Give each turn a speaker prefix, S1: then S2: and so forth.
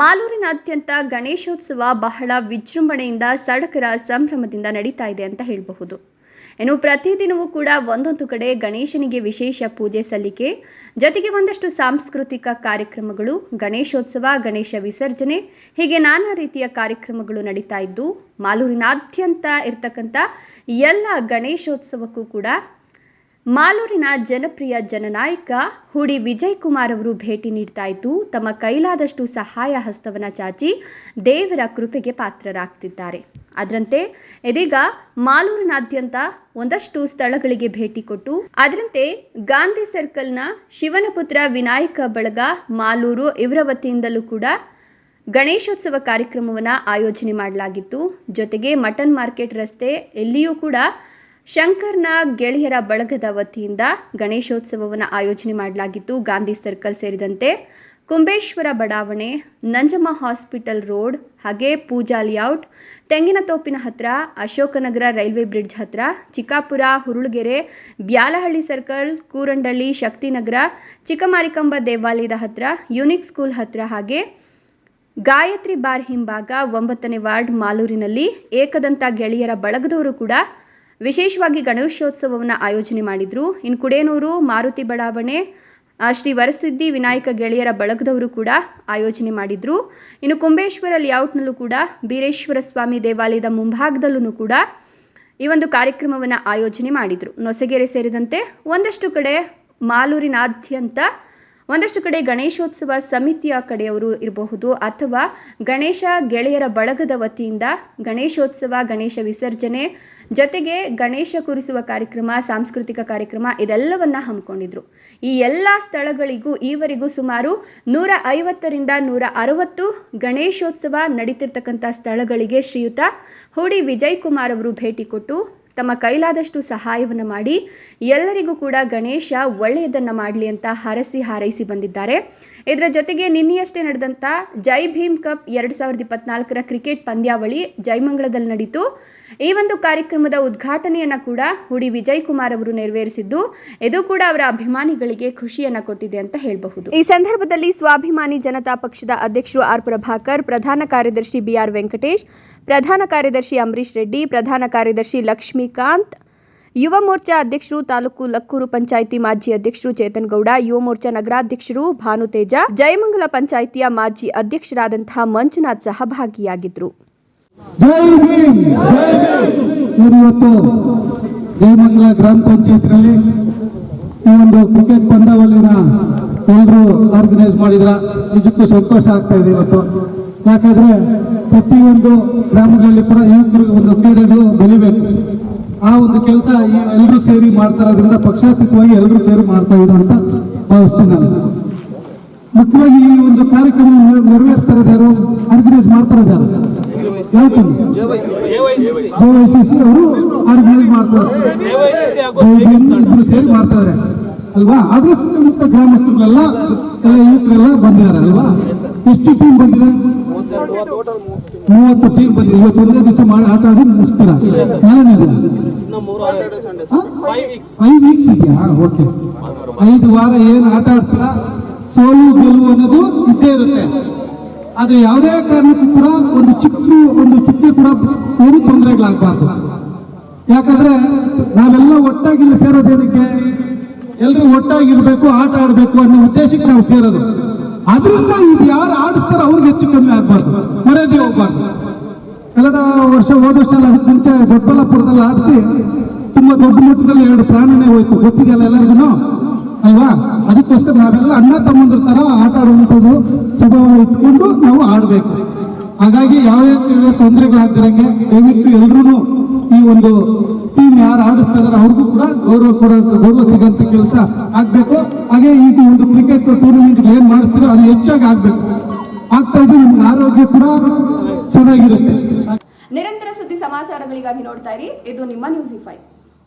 S1: ಮಾಲೂರಿನಾದ್ಯಂತ ಗಣೇಶೋತ್ಸವ ಬಹಳ ವಿಜೃಂಭಣೆಯಿಂದ ಸಡಕರ ಸಂಭ್ರಮದಿಂದ ನಡೀತಾ ಇದೆ ಅಂತ ಹೇಳಬಹುದು. ಇನ್ನು ಪ್ರತಿದಿನವೂ ಕೂಡ ಒಂದೊಂದು ಕಡೆ ಗಣೇಶನಿಗೆ ವಿಶೇಷ ಪೂಜೆ ಸಲ್ಲಿಕೆ, ಜೊತೆಗೆ ಒಂದಷ್ಟು ಸಾಂಸ್ಕೃತಿಕ ಕಾರ್ಯಕ್ರಮಗಳು, ಗಣೇಶೋತ್ಸವ, ಗಣೇಶ ವಿಸರ್ಜನೆ, ಹೀಗೆ ನಾನಾ ರೀತಿಯ ಕಾರ್ಯಕ್ರಮಗಳು ನಡೀತಾ ಇದ್ದು, ಮಾಲೂರಿನಾದ್ಯಂತ ಇರತಕ್ಕಂಥ ಎಲ್ಲ ಗಣೇಶೋತ್ಸವಕ್ಕೂ ಕೂಡ ಮಾಲೂರಿನ ಜನಪ್ರಿಯ ಜನನಾಯಕ ಹುಡಿ ವಿಜಯ್ ಕುಮಾರ್ ಅವರು ಭೇಟಿ ನೀಡ್ತಾ ಇದ್ದು, ತಮ್ಮ ಕೈಲಾದಷ್ಟು ಸಹಾಯ ಹಸ್ತವನ್ನು ಚಾಚಿ ದೇವರ ಕೃಪೆಗೆ ಪಾತ್ರರಾಗ್ತಿದ್ದಾರೆ. ಅದರಂತೆ ಇದೀಗ ಮಾಲೂರಿನಾದ್ಯಂತ ಒಂದಷ್ಟು ಸ್ಥಳಗಳಿಗೆ ಭೇಟಿ ಕೊಟ್ಟು, ಅದರಂತೆ ಗಾಂಧಿ ಸರ್ಕಲ್ನ ಶಿವನಪುತ್ರ ವಿನಾಯಕ ಬಳಗ ಮಾಲೂರು ಇವರ ವತಿಯಿಂದಲೂ ಕೂಡ ಗಣೇಶೋತ್ಸವ ಕಾರ್ಯಕ್ರಮವನ್ನು ಆಯೋಜನೆ ಮಾಡಲಾಗಿತ್ತು. ಜೊತೆಗೆ ಮಟನ್ ಮಾರ್ಕೆಟ್ ರಸ್ತೆ ಎಲ್ಲಿಯೂ ಕೂಡ ಶಂಕರ್ನ ಗೆಳೆಯರ ಬಳಗದ ವತಿಯಿಂದ ಗಣೇಶೋತ್ಸವವನ್ನು ಆಯೋಜನೆ ಮಾಡಲಾಗಿತ್ತು. ಗಾಂಧಿ ಸರ್ಕಲ್ ಸೇರಿದಂತೆ ಕುಂಬೇಶ್ವರ ಬಡಾವಣೆ, ನಂಜಮ್ಮ ಹಾಸ್ಪಿಟಲ್ ರೋಡ್, ಹಾಗೆ ಪೂಜಾ ಲೇಔಟ್, ತೆಂಗಿನತೋಪಿನ ಹತ್ರ, ಅಶೋಕನಗರ ರೈಲ್ವೆ ಬ್ರಿಡ್ಜ್ ಹತ್ರ, ಚಿಕ್ಕಾಪುರ, ಹುರುಳಗೆರೆ, ಬ್ಯಾಲಹಳ್ಳಿ ಸರ್ಕಲ್, ಕೂರಂಡಳ್ಳಿ, ಶಕ್ತಿನಗರ, ಚಿಕ್ಕಮಾರಿಕಂಬ ದೇವಾಲಯದ ಹತ್ರ, ಯುನಿಕ್ ಸ್ಕೂಲ್ ಹತ್ರ ಹಾಗೆ ಗಾಯತ್ರಿ ಬಾರ್ ಹಿಂಭಾಗ ಒಂಬತ್ತನೇ ವಾರ್ಡ್ ಮಾಲೂರಿನಲ್ಲಿ ಏಕದಂತ ಗೆಳೆಯರ ಬಳಗದವರು ಕೂಡ ವಿಶೇಷವಾಗಿ ಗಣೇಶೋತ್ಸವವನ್ನು ಆಯೋಜನೆ ಮಾಡಿದರು. ಇನ್ನು ಕುಡೇನೂರು, ಮಾರುತಿ ಬಡಾವಣೆ ಶ್ರೀ ವರಸಿದ್ಧಿ ವಿನಾಯಕ ಗೆಳೆಯರ ಬಳಗದವರು ಕೂಡ ಆಯೋಜನೆ ಮಾಡಿದರು. ಇನ್ನು ಕುಂಬೇಶ್ವರ ಲೇಔಟ್ನಲ್ಲೂ ಕೂಡ ಬೀರೇಶ್ವರ ಸ್ವಾಮಿ ದೇವಾಲಯದ ಮುಂಭಾಗದಲ್ಲೂ ಕೂಡ ಈ ಒಂದು ಕಾರ್ಯಕ್ರಮವನ್ನು ಆಯೋಜನೆ ಮಾಡಿದರು. ನೊಸಗೆರೆ ಸೇರಿದಂತೆ ಒಂದಷ್ಟು ಕಡೆ ಮಾಲೂರಿನಾದ್ಯಂತ ಒಂದಷ್ಟು ಕಡೆ ಗಣೇಶೋತ್ಸವ ಸಮಿತಿಯ ಕಡೆಯವರು ಇರಬಹುದು ಅಥವಾ ಗಣೇಶ ಗೆಳೆಯರ ಬಳಗದ ವತಿಯಿಂದ ಗಣೇಶೋತ್ಸವ, ಗಣೇಶ ವಿಸರ್ಜನೆ ಜೊತೆಗೆ ಗಣೇಶ ಕೂರಿಸುವ ಕಾರ್ಯಕ್ರಮ, ಸಾಂಸ್ಕೃತಿಕ ಕಾರ್ಯಕ್ರಮ ಇದೆಲ್ಲವನ್ನ ಹಮ್ಮಿಕೊಂಡಿದ್ರು. ಈ ಎಲ್ಲ ಸ್ಥಳಗಳಿಗೂ ಈವರೆಗೂ ಸುಮಾರು ನೂರ ಐವತ್ತರಿಂದ ನೂರ ಅರವತ್ತು ಗಣೇಶೋತ್ಸವ ನಡೀತಿರ್ತಕ್ಕಂಥ ಸ್ಥಳಗಳಿಗೆ ಶ್ರೀಯುತ ಹುಡಿ ವಿಜಯ್ ಕುಮಾರ್ ಅವರು ಭೇಟಿ ಕೊಟ್ಟು ತಮ್ಮ ಕೈಲಾದಷ್ಟು ಸಹಾಯವನ್ನು ಮಾಡಿ ಎಲ್ಲರಿಗೂ ಕೂಡ ಗಣೇಶ ಒಳ್ಳೆಯದನ್ನು ಮಾಡಲಿ ಅಂತ ಹರಸಿ ಹಾರೈಸಿ ಬಂದಿದ್ದಾರೆ. ಇದರ ಜೊತೆಗೆ ನಿನ್ನೆಯಷ್ಟೇ ನಡೆದಂಥ ಜೈ ಭೀಮ್ ಕಪ್ ಎರಡು ಸಾವಿರದ ಇಪ್ಪತ್ನಾಲ್ಕರ ಕ್ರಿಕೆಟ್ ಪಂದ್ಯಾವಳಿ ಜಯಮಂಗಳದಲ್ಲಿ ನಡೀತು. ಈ ಒಂದು ಕಾರ್ಯಕ್ರಮದ ಉದ್ಘಾಟನೆಯನ್ನು ಕೂಡ ಹುಡಿ ವಿಜಯ್ ಕುಮಾರ್ ಅವರು ನೆರವೇರಿಸಿದ್ದು, ಇದು ಕೂಡ ಅವರ ಅಭಿಮಾನಿಗಳಿಗೆ ಖುಷಿಯನ್ನ ಕೊಟ್ಟಿದೆ ಅಂತ ಹೇಳಬಹುದು. ಈ ಸಂದರ್ಭದಲ್ಲಿ ಸ್ವಾಭಿಮಾನಿ ಜನತಾ ಪಕ್ಷದ ಅಧ್ಯಕ್ಷರು ಆರ್ ಪ್ರಭಾಕರ್, ಪ್ರಧಾನ ಕಾರ್ಯದರ್ಶಿ ಬಿಆರ್ ವೆಂಕಟೇಶ್, ಪ್ರಧಾನ ಕಾರ್ಯದರ್ಶಿ ಅಂಬರೀಶ್ ರೆಡ್ಡಿ, ಪ್ರಧಾನ ಕಾರ್ಯದರ್ಶಿ ಲಕ್ಷ್ಮೀಕಾಂತ್ ಯುವ ಮೋರ್ಚಾ ಅಧ್ಯಕ್ಷರು ತಾಲೂಕು ಲಕ್ಕೂರು ಪಂಚಾಯಿತಿ ಮಾಜಿ ಅಧ್ಯಕ್ಷರು ಚೇತನ್ ಗೌಡ, ಯುವ ಮೋರ್ಚಾ ನಗರಾಧ್ಯಕ್ಷರು ಭಾನುತೇಜ ಜಯಮಂಗಲ ಪಂಚಾಯಿತಿಯ ಮಾಜಿ ಅಧ್ಯಕ್ಷರಾದಂತಹ ಮಂಜುನಾಥ್ ಸಹ ಭಾಗಿಯಾಗಿದ್ದರು
S2: ಜೈ ಭೀಮ್ ಇವರು ಜಯಮಂಗಲ ಗ್ರಾಮ ಪಂಚಾಯತ್ನಲ್ಲಿ ಈ ಒಂದು ಕ್ರಿಕೆಟ್ ಪಂದ್ಯಾವಳಿನ ಎಲ್ಲರೂ ಆರ್ಗನೈಸ್ ಮಾಡಿದ್ರ ನಿಜಕ್ಕೂ ಸಂತೋಷ ಆಗ್ತಾ ಇದೆ ಇವತ್ತು. ಯಾಕಂದ್ರೆ ಪ್ರತಿಯೊಂದು ಗ್ರಾಮಗಳಲ್ಲಿ ಕೂಡ ಯುವಕರಿಗೆ ಒಂದು ಕ್ರೀಡೆಗಳು ಬೆಳಿಬೇಕು. ಆ ಒಂದು ಕೆಲಸ ಎಲ್ಲರೂ ಸೇರಿ ಮಾಡ್ತಾ ಇರೋದ್ರಿಂದ ಪಕ್ಷಾತೀತವಾಗಿ ಎಲ್ಲರೂ ಸೇರಿ ಮಾಡ್ತಾ ಇದ್ದಾರೆ ಅಂತ ಭಾವಿಸ್ತೀನಿ ನಾನು. ಮುಖ್ಯವಾಗಿ ಈ ಒಂದು ಕಾರ್ಯಕ್ರಮ ನೆರವೇರಿಸ್ತಾ ಇದ್ದಾರೆ ಆರ್ಗನೈಸ್ ಮಾಡ್ತಾ ಇದ್ದಾರೆ ಅವರು ಆರ್ಗನೈಸ್ ಮಾಡ್ತಾರೆ. ಇಬ್ರು ಸೇರಿ ಮಾಡ್ತಾರೆ. ಅಲ್ವಾ? ಆದ್ರೆ ಸುತ್ತಮುತ್ತ ಗ್ರಾಮಸ್ಥರುಗಳೆಲ್ಲ ಯುವಕರೆಲ್ಲ ಬಂದಿದ್ದಾರೆ, ಅಲ್ವಾ? ಎಷ್ಟು ಟೀಮ್ ಬಂದಿದೆ? ಮೂವತ್ತು ಟೀಮ್ ಬಂದಿದೆ. ಇವತ್ತು ಒಂದೇ ದಿವಸ ಮಾಡಿ ಆಟ ಆಡಿ ಮುಗಿಸ್ತೀರಾ ಏನಿದೆ ಫೈವ್ ವೀಕ್ಸ್ ಇದೆಯಾ? ಓಕೆ ಐದು ವಾರ ಏನು ಆಟ ಆಡ್ತೀರಾ? ಸೋಲು ಗೆಲುವು ಅನ್ನೋದು ಇದ್ದೇ ಇರುತ್ತೆ. ಆದ್ರೆ ಯಾವುದೇ ಕಾರಣಕ್ಕೂ ಕೂಡ ಒಂದು ಚಿಕ್ಕ ಒಂದು ಚಿಕ್ಕ ಕೂಡ ಏನು ತೊಂದರೆಗಳಾಗಬಾರ್ದು. ಯಾಕಂದ್ರೆ ನಾವೆಲ್ಲ ಒಟ್ಟಾಗಿ ಇಲ್ಲಿ ಸೇರೋದೇನಕ್ಕೆ? ಎಲ್ಲರೂ ಒಟ್ಟಾಗಿರ್ಬೇಕು ಆಟ ಆಡಬೇಕು ಅನ್ನೋ ಉದ್ದೇಶಕ್ಕೆ ನಾವು ಸೇರೋದು. ಅದರಿಂದ ಇದು ಯಾರು ಆಡಿಸ್ತಾರೋ ಅವ್ರಿಗೆ ಹೆಚ್ಚು ಕಮ್ಮಿ ಆಗ್ಬಾರ್ದು. ಮರ್ಯಾದೆ ಹೋಗ್ಬಾರ್ದು. ಕಳೆದ ವರ್ಷ ಹೋದ ವರ್ಷ ಅದಕ್ಕೆ ಮುಂಚೆ ದೊಡ್ಡಬಳ್ಳಾಪುರದಲ್ಲಿ ಆಡಿಸಿ ತುಂಬಾ ದೊಡ್ಡ ಮಟ್ಟದಲ್ಲಿ ಎರಡು ಪ್ರಾಣನೇ ಹೋಯ್ತು. ಗೊತ್ತಿದೆಯಲ್ಲ ಎಲ್ಲರಿಗೂ? ಅಲ್ವಾ? ಅದಕ್ಕೋಸ್ಕರ ನಾವೆಲ್ಲ ಅಣ್ಣ ತಮ್ಮಂದ್ರ ತರ ಆಟ ಆಡುವಂಥದ್ದು ಸ್ವಭಾವ ಇಟ್ಕೊಂಡು ನಾವು ಆಡಬೇಕು. ಹಾಗಾಗಿ ಯಾವ್ಯಾವ ತೊಂದರೆಗಳಾಗ್ದಿರಂಗೆ ದಯವಿಟ್ಟು ಎಲ್ರೂ ಈ ಒಂದು ಟೀಮ್ ಯಾರು ಇದ್ದಾರೆ ಅವ್ರಿಗೂ ಕೂಡ ಗೌರವ ಕೊಡೋ ಗೌರವ ಸಿಗೋಂಥ ಕೆಲಸ ಆಗ್ಬೇಕು. ಹಾಗೆ ಈಗ ಒಂದು ಕ್ರಿಕೆಟ್ ಟೂರ್ನಮೆಂಟ್ ಏನ್ ಮಾಡ್ತೀರೋ ಅದು ಹೆಚ್ಚಾಗಿ ಆಗ್ಬೇಕು. ಆಗ್ತಾ ಇದ್ರೆ ನಿಮ್ಗೆ ಆರೋಗ್ಯ ಕೂಡ ಚೆನ್ನಾಗಿರುತ್ತೆ.
S1: ನಿರಂತರ ಸುದ್ದಿ ಸಮಾಚಾರಗಳಿಗಾಗಿ ನೋಡ್ತಾ ಇರಿ. ಇದು ನಿಮ್ಮ ನ್ಯೂಸಿಫೈ